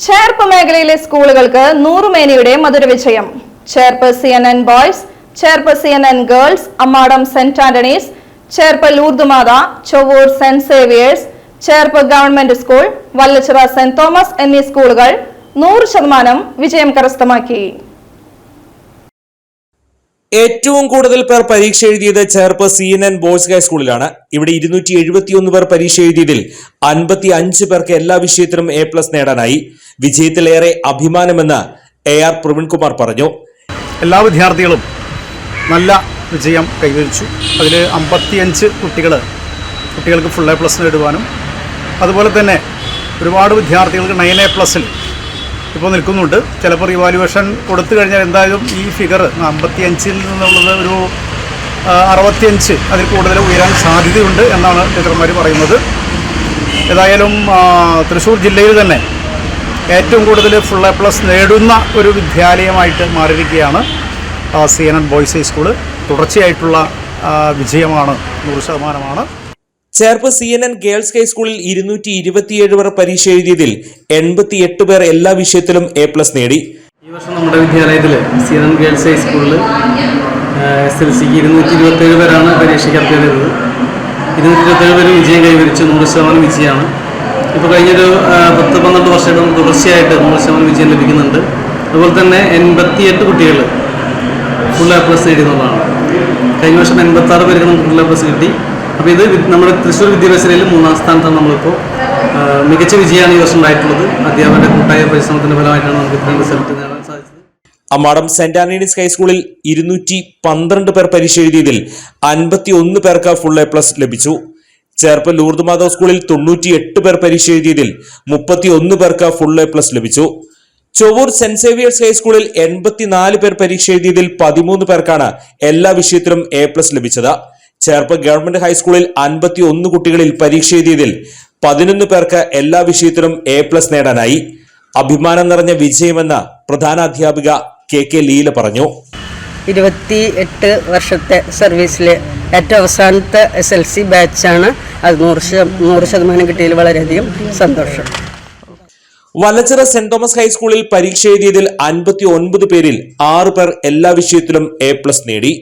ചേർപ്പ് മേഖലയിലെ സ്കൂളുകൾക്ക് നൂറുമേനിയുടെ മധുര വിജയം Cherpu C N N boys Cherpu C N N girls Ammadam saint Antony's Cherpu Lourdumatha Chovvur saint Xavier's Cherpu government school Vallachira saint Thomas എന്നീ സ്കൂളുകൾ നൂറ് ശതമാനം വിജയം കരസ്ഥമാക്കി. ഏറ്റവും കൂടുതൽ പേർ പരീക്ഷ എഴുതിയത് Cherpu C N N boys ഹൈസ്കൂളിലാണ് ഇവിടെ ഇരുന്നൂറ്റി എഴുപത്തിയൊന്ന് പേർ പരീക്ഷ എഴുതിയതിൽ അൻപത്തി അഞ്ച് പേർക്ക് എല്ലാ വിഷയത്തിലും എ പ്ലസ് നേടാനായി. വിജയത്തിലേറെ അഭിമാനമെന്ന് എ ആർ പ്രവീൺകുമാർ പറഞ്ഞു. എല്ലാ വിദ്യാർത്ഥികളും നല്ല വിജയം കൈവരിച്ചു. അതിൽ അമ്പത്തിയഞ്ച് കുട്ടികൾ കുട്ടികൾക്ക് ഫുൾ എ പ്ലസ് നേടുവാനും അതുപോലെ തന്നെ ഒരുപാട് വിദ്യാർത്ഥികൾക്ക് നയൻ എ പ്ലസിൽ ഇപ്പോൾ നിൽക്കുന്നുണ്ട്. ചിലപ്പോൾ റിവാലുവേഷൻ കൊടുത്തു കഴിഞ്ഞാൽ എന്തായാലും ഈ ഫിഗർ അമ്പത്തിയഞ്ചിൽ നിന്നുള്ളത് ഒരു അറുപത്തിയഞ്ച് അതിൽ കൂടുതൽ ഉയരാൻ സാധ്യതയുണ്ട് എന്നാണ് ടീച്ചർമാർ പറയുന്നത്. ഏതായാലും തൃശ്ശൂർ ജില്ലയിൽ തന്നെ ഏറ്റവും കൂടുതൽ ഫുൾ എ പ്ലസ് നേടുന്ന ഒരു വിദ്യാലയമായിട്ട് മാറിയിരിക്കുകയാണ് C N N boys high school തുടർച്ചയായിട്ടുള്ള വിജയമാണ്. നൂറ് ശതമാനമാണ്. Cherpu C N N girls ഹൈസ്കൂളിൽ ഇരുന്നൂറ്റി ഇരുപത്തിയേഴ് പേർ പരീക്ഷ എഴുതിയതിൽ എൺപത്തി എട്ട് പേർ എല്ലാ വിഷയത്തിലും എ പ്ലസ് നേടി. ഈ വർഷം നമ്മുടെ വിദ്യാലയത്തിൽ സി എൻ ഗേൾസ് ഹൈസ്കൂളിൽ എസ് എൽ സിക്ക് ഇരുന്നൂറ്റി ഇരുപത്തേഴ് പേരാണ് പരീക്ഷയ്ക്ക് ചെയ്തത് ഇരുന്നൂറ്റി ഇരുപത്തേഴ് പേര് വിജയം കൈവരിച്ചു. നൂറ് ശതമാനം വിജയമാണ്. ഇപ്പോൾ കഴിഞ്ഞൊരു പത്ത് പന്ത്രണ്ട് വർഷമായിട്ട് തുടർച്ചയായിട്ട് നൂറ് ശതമാനം വിജയം ലഭിക്കുന്നുണ്ട്. അതുപോലെ തന്നെ എൺപത്തിയെട്ട് കുട്ടികൾ ഫുൾ എ പ്ലസ് നേടിയെന്നുള്ളതാണ് കഴിഞ്ഞ വർഷം എൺപത്താറ് പേർക്ക് നമുക്ക് ഫുൾ എ പ്ലസ് കിട്ടി. അപ്പോൾ ഇത് നമ്മുടെ തൃശ്ശൂർ വിദ്യാഭ്യാസത്തിൽ മൂന്നാം സ്ഥാനത്താണ് നമ്മളിപ്പോൾ മികച്ച വിജയമാണ് ഈ വർഷം ഉണ്ടായിട്ടുള്ളത്. അധ്യാപകരുടെ കൂട്ടായ പരിശ്രമത്തിന്റെ ഫലമായിട്ടാണ് നമുക്ക് ഇത്രയും റിസൾട്ട് നേടാൻ സാധിച്ചത്. അമ്മാടം സെന്റ് ആന്റണീസ് ഹൈസ്കൂളിൽ ഇരുന്നൂറ്റി പന്ത്രണ്ട് പേർ പരീക്ഷ എഴുതിയതിൽ അൻപത്തി ഒന്ന് പേർക്ക് ഫുൾ എ പ്ലസ് ലഭിച്ചു. ചേർപ്പ് ലൂർദ് മാധവ് സ്കൂളിൽ തൊണ്ണൂറ്റി എട്ട് പേർ പരീക്ഷ എഴുതിയതിൽ മുപ്പത്തി ഒന്ന് പേർക്ക് ഫുൾ എ പ്ലസ് ലഭിച്ചു. ചൊവ്വൂർ സെന്റ് സേവിയേഴ്സ് ഹൈസ്കൂളിൽ എൺപത്തിനാല് പേർ പരീക്ഷ എഴുതിയതിൽ പതിമൂന്ന് പേർക്കാണ് എല്ലാ വിഷയത്തിലും എ പ്ലസ് ലഭിച്ചത്. ചേർപ്പ് ഗവൺമെന്റ് ഹൈസ്കൂളിൽ അൻപത്തി ഒന്ന് കുട്ടികളിൽ പരീക്ഷ എഴുതിയതിൽ പതിനൊന്ന് പേർക്ക് എല്ലാ വിഷയത്തിലും എ പ്ലസ് നേടാനായി. അഭിമാനം നിറഞ്ഞ വിജയമെന്ന് പ്രധാന അധ്യാപിക കെ കെ ലീല പറഞ്ഞു. ഇരുപത്തി എട്ട് വർഷത്തെ സർവീസിൽ ഏറ്റവും അവസാനത്തെ എസ് എൽ സി ബാച്ചാണ് അത് നൂറ് നൂറ് ശതമാനം കിട്ടിയതിൽ വളരെയധികം സന്തോഷം. വലച്ചിറ സെന്റ് തോമസ് ഹൈസ്കൂളിൽ പരീക്ഷ എഴുതിയതിൽ അൻപത്തി ഒൻപത് പേരിൽ ആറ് പേർ എല്ലാ വിഷയത്തിലും എ പ്ലസ് നേടി.